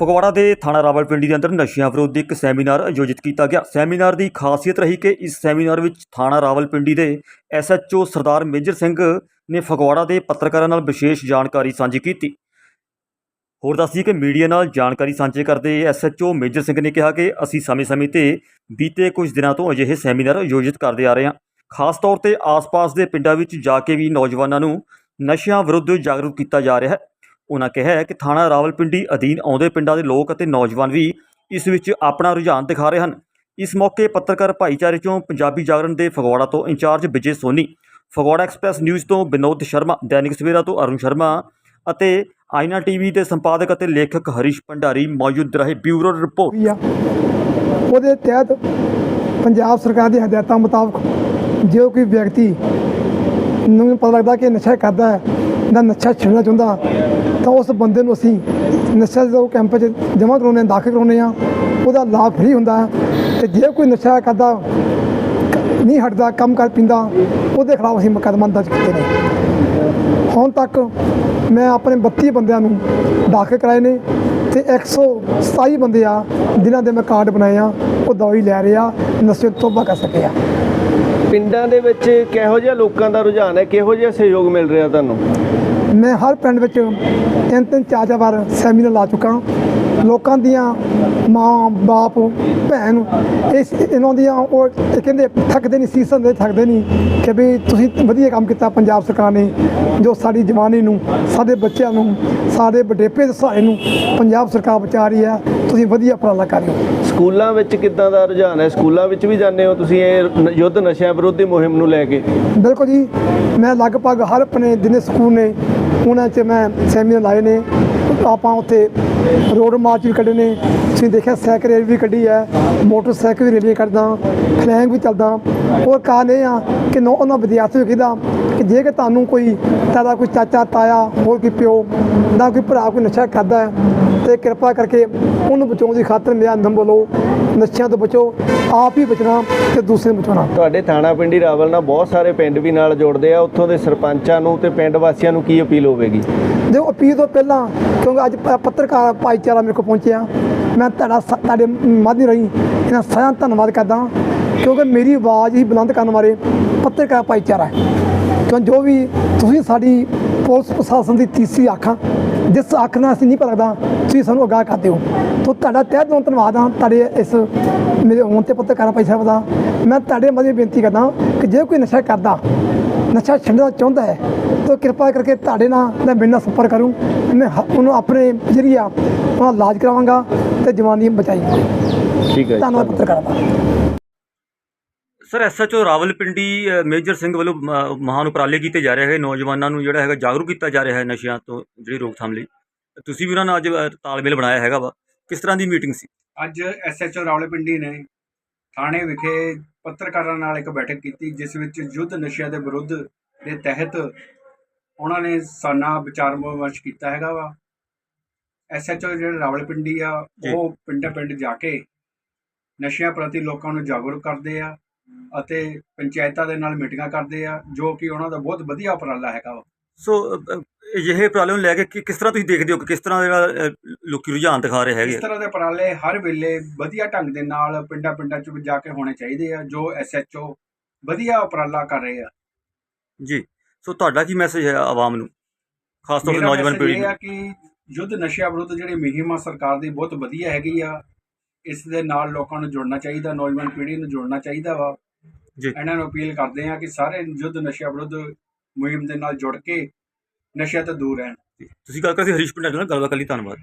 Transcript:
ਫਗਵਾੜਾ ਦੇ ਥਾਣਾ ਰਾਵਲਪਿੰਡੀ ਦੇ ਅੰਦਰ ਨਸ਼ਿਆਂ ਵਿਰੁੱਧ ਇੱਕ ਸੈਮੀਨਾਰ ਆਯੋਜਿਤ ਕੀਤਾ ਗਿਆ। ਸੈਮੀਨਾਰ ਦੀ ਖਾਸੀਅਤ ਰਹੀ ਕਿ ਇਸ ਸੈਮੀਨਾਰ ਵਿੱਚ ਥਾਣਾ ਰਾਵਲਪਿੰਡੀ ਦੇ ਐਸਐਚਓ ਸਰਦਾਰ ਮੇਜਰ ਸਿੰਘ ਨੇ ਫਗਵਾੜਾ ਦੇ ਪੱਤਰਕਾਰਾਂ ਨਾਲ ਵਿਸ਼ੇਸ਼ ਜਾਣਕਾਰੀ ਸਾਂਝੀ ਕੀਤੀ। ਹੋਰ ਦੱਸਦੀ ਕਿ ਮੀਡੀਆ ਨਾਲ ਜਾਣਕਾਰੀ ਸਾਂਝੇ ਕਰਦੇ ਐਸਐਚਓ ਮੇਜਰ ਸਿੰਘ ਨੇ ਕਿਹਾ ਕਿ ਅਸੀਂ ਸਮੇਂ-ਸਮੇਂ ਤੇ ਬੀਤੇ ਕੁਝ ਦਿਨਾਂ ਤੋਂ ਅਜਿਹੇ ਸੈਮੀਨਾਰ ਆਯੋਜਿਤ ਕਰਦੇ ਆ ਰਹੇ ਹਾਂ। ਖਾਸ ਤੌਰ ਤੇ ਆਸ-ਪਾਸ ਦੇ ਪਿੰਡਾਂ ਵਿੱਚ ਜਾ ਕੇ ਵੀ ਨੌਜਵਾਨਾਂ ਨੂੰ ਨਸ਼ਿਆਂ ਵਿਰੁੱਧ ਜਾਗਰੂਕ ਕੀਤਾ ਜਾ ਰਿਹਾ ਹੈ। ਉਹਨਾਂ ਕਿਹਾ ਹੈ ਕਿ ਥਾਣਾ ਰਾਵਲਪਿੰਡੀ ਅਧੀਨ ਆਉਂਦੇ ਪਿੰਡਾਂ ਦੇ ਲੋਕ ਅਤੇ ਨੌਜਵਾਨ ਵੀ ਇਸ ਵਿੱਚ ਆਪਣਾ ਰੁਝਾਨ ਦਿਖਾ ਰਹੇ ਹਨ। ਇਸ ਮੌਕੇ ਪੱਤਰਕਾਰ ਭਾਈਚਾਰੇ ਚੋਂ ਪੰਜਾਬੀ ਜਾਗਰਣ ਦੇ ਫਗਵਾੜਾ ਤੋਂ incharge Vijay Soni, Phagwara express news ਤੋਂ ਵਿਨੋਦ ਸ਼ਰਮਾ, ਦੈਨਿਕ ਸਵੇਰਾ ਤੋਂ ਅਰੁਣ ਸ਼ਰਮਾ ਅਤੇ ਆਇਨਾ ਟੀਵੀ ਦੇ ਸੰਪਾਦਕ ਅਤੇ ਲੇਖਕ ਹਰੀਸ਼ ਭੰਡਾਰੀ ਮੌਜੂਦ ਰਹੇ ਬਿਊਰੋ ਰਿਪੋਰਟ। ਉਹਦੇ ਤਹਿਤ ਪੰਜਾਬ ਸਰਕਾਰ ਦੀ ਹਦਾਇਤਾਂ ਮੁਤਾਬਕ ਜੋ ਕੋਈ ਵਿਅਕਤੀ ਨੂੰ ਪਤਾ ਲੱਗਦਾ ਕਿ ਨਸ਼ਾ ਕਰਦਾ ਹੈ, ਜਾਂ ਨਸ਼ਾ ਛੱਡਣਾ ਚਾਹੁੰਦਾ ਤਾਂ ਉਸ ਬੰਦੇ ਨੂੰ ਅਸੀਂ ਨਸ਼ਾ ਦੇ ਕੈਂਪ 'ਚ ਜਮ੍ਹਾਂ ਕਰਾਉਂਦੇ ਹਾਂ, ਦਾਖਲ ਕਰਾਉਂਦੇ ਹਾਂ, ਉਹਦਾ ਲਾਭ ਫ੍ਰੀ ਹੁੰਦਾ ਹੈ। ਤੇ ਜੇ ਕੋਈ ਨਸ਼ਾ ਕਰਦਾ, ਨਹੀਂ ਹਟਦਾ, ਕੰਮ ਕਰ ਪਿੰਦਾ, ਉਹਦੇ ਖਿਲਾਫ ਅਸੀਂ ਮੁਕੱਦਮਾ ਦਰਜ ਕੀਤੇ ਨੇ। ਹੁਣ ਤੱਕ ਮੈਂ ਆਪਣੇ 32 ਬੰਦਿਆਂ ਨੂੰ ਦਾਖਲ ਕਰਾਏ ਨੇ ਤੇ 127 ਬੰਦੇ ਆ, ਜਿਨ੍ਹਾਂ ਦੇ ਮੈਂ ਕਾਰਡ ਬਣਾਏ ਆ, ਉਹ ਦਵਾਈ ਲੈ ਰਹੇ ਆ, ਨਸ਼ੇ ਤੋਂ ਤੋਬਾ ਕਰ ਸਕੇ ਆ। ਪਿੰਡਾਂ ਦੇ ਵਿੱਚ ਕਿਹੋ ਜਿਹਾ ਲੋਕਾਂ ਦਾ ਰੁਝਾਨ ਹੈ? ਕਿਹੋ ਜਿਹਾ ਸਹਿਯੋਗ ਮਿਲ ਰਿਹਾ ਤੁਹਾਨੂੰ? ਮੈਂ ਹਰ ਪਿੰਡ ਵਿੱਚ ਤਿੰਨ ਤਿੰਨ ਚਾਰ ਚਾਰ ਵਾਰ ਸੈਮੀਨਾਰ ਲਾ ਚੁੱਕਾ ਹਾਂ। ਲੋਕਾਂ ਦੀਆਂ ਮਾਂ ਬਾਪ ਭੈਣ ਇਸ ਇਹਨਾਂ ਦੀਆਂ ਉਹ ਕਹਿੰਦੇ ਥੱਕਦੇ ਨਹੀਂ ਸੀਸਨ ਦੇ ਥੱਕਦੇ ਨਹੀਂ ਕਿ ਵੀ ਤੁਸੀਂ ਵਧੀਆ ਕੰਮ ਕੀਤਾ ਪੰਜਾਬ ਸਰਕਾਰ ਨੇ ਜੋ ਸਾਡੀ ਜਵਾਨੀ ਨੂੰ ਸਾਡੇ ਬੱਚਿਆਂ ਨੂੰ ਸਾਡੇ ਵਡੇਪੇ ਦੇ ਸਹਾਰੇ ਨੂੰ ਪੰਜਾਬ ਸਰਕਾਰ ਬਚਾ ਰਹੀ ਹੈ ਤੁਸੀਂ ਵਧੀਆ ਉਪਰਾਲਾ ਕਰ ਰਹੇ ਹੋ। ਸਕੂਲਾਂ ਵਿੱਚ ਕਿੱਦਾਂ ਦਾ ਰੁਝਾਨ ਹੈ? ਸਕੂਲਾਂ ਵਿੱਚ ਵੀ ਜਾਂਦੇ ਹੋ ਤੁਸੀਂ ਇਹ ਯੁੱਧ ਨਸ਼ਿਆਂ ਵਿਰੁੱਧ ਮੁਹਿੰਮ ਨੂੰ ਲੈ ਕੇ? ਬਿਲਕੁਲ ਜੀ ਮੈਂ ਲਗਭਗ ਹਰ ਆਪਣੇ ਜਿੰਨੇ ਸਕੂਲ ਨੇ ਉਹਨਾਂ 'ਚ ਮੈਂ ਸੈਮੀਨਾਰ ਲਾਏ ਨੇ ਆਪਾਂ ਉੱਥੇ ਰੋਡ ਮਾਰਚ ਵੀ ਕੱਢੇ ਨੇ ਤੁਸੀਂ ਦੇਖਿਆ ਸਾਈਕਲ ਰੈਲੀ ਵੀ ਕੱਢੀ ਹੈ, ਮੋਟਰਸਾਈਕਲ ਵੀ ਰੈਲੀ ਕੱਢਦਾ, ਫਲੈਂਗ ਵੀ ਚੱਲਦਾ। ਹੋਰ ਕਾਰਨ ਇਹ ਆ ਕਿ ਨੌ ਉਹਨਾਂ ਵਿਦਿਆਰਥੀਆਂ ਨੂੰ ਕਹਿੰਦਾ ਕਿ ਜੇ ਕਿ ਤੁਹਾਨੂੰ ਕੋਈ, ਤੁਹਾਡਾ ਕੋਈ ਚਾਚਾ, ਤਾਇਆ, ਹੋਰ ਕੋਈ ਪਿਓ ਨਾ ਕੋਈ ਭਰਾ ਕੋਈ ਨਸ਼ਾ ਕਰਦਾ ਹੈ ਤੇ ਕਿਰਪਾ ਕਰਕੇ ਉਹਨੂੰ ਬਚਾਉਣ ਦੀ ਖਾਤਰ ਮੇਰਾ ਅੰਦਮ ਬੋਲੋ ਨਸ਼ਿਆਂ ਤੋਂ ਬਚੋ ਆਪ ਹੀ ਬਚਣਾ ਤੇ ਦੂਸਰੇ ਨੂੰ ਬਚਾਉਣਾ। ਤੁਹਾਡੇ ਥਾਣਾ ਪਿੰਡੀ ਰਾਵਲ ਨਾਲ ਬਹੁਤ ਸਾਰੇ ਪਿੰਡ ਵੀ ਨਾਲ ਜੁੜਦੇ ਆ। ਉੱਥੋਂ ਦੇ ਸਰਪੰਚਾਂ ਨੂੰ ਤੇ ਪਿੰਡ ਵਾਸੀਆਂ ਨੂੰ ਕੀ ਅਪੀਲ ਹੋਵੇਗੀ? ਦੇਖੋ ਅਪੀਲ ਤੋਂ ਪਹਿਲਾਂ ਕਿਉਂਕਿ ਅੱਜ ਪੱਤਰਕਾਰ ਭਾਈਚਾਰਾ ਮੇਰੇ ਕੋਲ ਪਹੁੰਚਿਆ। ਮੈਂ ਤੁਹਾਡਾ ਤੁਹਾਡੇ ਮਾਧਿਅਮ ਰਹੀ ਇਹਨਾਂ ਸਾਰਿਆਂ ਧੰਨਵਾਦ ਕਰਦਾ ਕਿਉਂਕਿ ਮੇਰੀ ਆਵਾਜ਼ ਹੀ ਬੁਲੰਦ ਕਰਨ ਵਾਲੇ ਪੱਤਰਕਾਰ ਭਾਈਚਾਰਾ ਹੈ। ਕਿਉਂ? ਜੋ ਵੀ ਤੁਸੀਂ ਸਾਡੀ ਪੁਲਿਸ ਪ੍ਰਸ਼ਾਸਨ ਦੀ ਤੀਸਰੀ ਅੱਖ ਜਿਸ ਅੱਖ ਨਾਲ ਅਸੀਂ ਨਹੀਂ ਪਰਖਦਾ ਤੁਸੀਂ ਸਾਨੂੰ ਅਗਾਹ ਕਰਦੇ ਹੋ ਤੋ ਤੁਹਾਡਾ ਤਹਿ ਦਿਲੋਂ ਧੰਨਵਾਦ ਹਾਂ ਤੁਹਾਡੇ ਇਸ ਮੇਰੇ ਹੋਣ ਤੇ ਪੱਤਰਕਾਰ ਭਾਈ ਸਾਹਿਬ ਦਾ ਮੈਂ ਤੁਹਾਡੇ ਮਾਧਿਅਮ ਬੇਨਤੀ ਕਰਦਾ ਕਿ ਜੇ ਕੋਈ ਨਸ਼ਾ ਕਰਦਾ ਨਸ਼ਾ ਛੱਡਣਾ ਚਾਹੁੰਦਾ ਹੈ ਤਾਂ ਕਿਰਪਾ ਕਰਕੇ ਤੁਹਾਡੇ ਨਾਲ ਮੈਂ ਮੇਰੇ ਨਾਲ ਸੰਪਰਕ ਕਰੂੰ। ਮੈਂ ਉਹਨੂੰ ਆਪਣੇ ਜਰੀਆ ਉਹਦਾ ਇਲਾਜ ਕਰਾਵਾਂਗਾ ਤੇ ਜਵਾਨੀ ਬਚਾਈ ਠੀਕ ਹੈ ਧੰਨਵਾਦ ਪੱਤਰਕਾਰਾਂ ਦਾ। Sir SHO Rawalpindi major Singh ਵੱਲੋਂ ਮਹਾਨ ਉਪਰਾਲੇ ਕੀਤੇ ਜਾ ਰਹੇ ਹੈ ਨੌਜਵਾਨਾਂ ਨੂੰ ਜਿਹੜਾ ਹੈਗਾ ਜਾਗਰੂਕ ਕੀਤਾ ਜਾ ਰਿਹਾ ਹੈ ਨਸ਼ਿਆਂ ਤੋਂ ਜਿਹੜੀ ਰੋਕਥਾਮ ਲਈ। ਤੁਸੀਂ ਵੀ ਉਹਨਾਂ ਨਾਲ ਅੱਜ ਤਾਲਮੇਲ ਬਣਾਇਆ ਹੈਗਾ ਵਾ। ਕਿਸ ਤਰ੍ਹਾਂ ਦੀ ਮੀਟਿੰਗ ਸੀ? ਅੱਜ ਐਸਐਚਓ ਰਾਵਲਪਿੰਡੀ ਨੇ ਥਾਣੇ ਵਿਖੇ ਪੱਤਰਕਾਰਾਂ ਨਾਲ ਇੱਕ ਬੈਠਕ ਕੀਤੀ ਜਿਸ ਵਿੱਚ ਯੁੱਧ ਨਸ਼ਿਆਂ ਦੇ ਵਿਰੁੱਧ ਦੇ ਤਹਿਤ ਉਹਨਾਂ ਨੇ ਸਾਨਾ ਵਿਚਾਰ ਵਿਮਰਸ਼ ਕੀਤਾ ਹੈਗਾ ਵਾ। ਐਸਐਚਓ ਜਿਹੜੇ ਰਾਵਲਪਿੰਡੀ ਆ। ਉਹ ਪਿੰਡਾਂ ਪਿੰਡ ਜਾ ਕੇ ਨਸ਼ਿਆਂ ਪ੍ਰਤੀ ਲੋਕਾਂ ਨੂੰ ਜਾਗਰੂਕ ਕਰਦੇ ਆ। ਅਤੇ ਪੰਚਾਇਤਾਂ ਦੇ ਨਾਲ ਮੀਟਿੰਗਾਂ ਕਰਦੇ ਆ ਜੋ ਕਿ ਉਹਨਾਂ ਦਾ ਬਹੁਤ ਵਧੀਆ ਉਪਰਾਲਾ ਹੈਗਾ ਵਾ। ਸੋ ਅਜਿਹੇ ਉਪਰਾਲੇ ਨੂੰ ਲੈ ਕੇ ਕਿ- ਕਿਸ ਤਰ੍ਹਾਂ ਤੁਸੀਂ ਦੇਖਦੇ ਹੋ ਕਿ ਕਿਸ ਤਰ੍ਹਾਂ ਜਿਹੜਾ ਅ, ਲੋਕੀ ਰੁਝਾਨ ਦਿਖਾ ਰਹੇ ਹੈਗੇ ਇਸ ਆ? ਤਰ੍ਹਾਂ ਦੇ ਉਪਰਾਲੇ ਹਰ ਵੇਲੇ ਵਧੀਆ ਢੰਗ ਦੇ ਨਾਲ ਪਿੰਡਾਂ ਪਿੰਡਾਂ 'ਚ ਜਾ ਕੇ ਹੋਣੇ ਚਾਹੀਦੇ ਆ ਜੋ ਐਸਐਚਓ ਵਧੀਆ ਉਪਰਾਲਾ ਕਰ ਰਹੇ ਆ। ਜੀ। ਸੋ ਤੁਹਾਡਾ ਕੀ ਮੈਸੇਜ ਹੈ ਆਵਾਮ ਨੂੰ? ਖਾਸ ਤੌਰ ਤੇ ਮੇਰਾ ਨੌਜਵਾਨ message ਪੀੜ੍ਹੀ ਇਹ ਨੂੰ। ਆ ਕਿ ਯੁੱਧ ਨਸ਼ਿਆਂ ਵਿਰੁੱਧ ਜਿਹੜੀ ਮੁਹਿੰਮ ਆ ਸਰਕਾਰ ਦੀ ਬਹੁਤ ਵਧੀਆ ਹੈਗੀ ਆ। ਇਸ ਦੇ ਨਾਲ ਲੋਕਾਂ ਨੂੰ ਜੁੜਨਾ ਚਾਹੀਦਾ ਨੌਜਵਾਨ ਪੀੜ੍ਹੀ ਨੂੰ ਜੁੜਨਾ ਚਾਹੀਦਾ ਵਾ। ਜੀ। ਇਹਨਾਂ ਨੂੰ ਅਪੀਲ ਕਰਦੇ ਆ ਕਿ ਸਾਰੇ ਯੁੱਧ ਨਸ਼ਿਆਂ ਵਿਰੁੱਧ ਮੁਹਿੰਮ ਦੇ ਨਾਲ ਜੁੜ ਕੇ ਨਸ਼ਿਆਂ ਤੋਂ ਦੂਰ ਰਹਿਣ। ਤੁਸੀਂ ਗੱਲ ਕਰਦੇ ਹਰੀਸ਼ ਪਿੰਡਾ ਨਾਲ ਗੱਲਬਾਤ ਕਰ ਲਈ ਧੰਨਵਾਦ।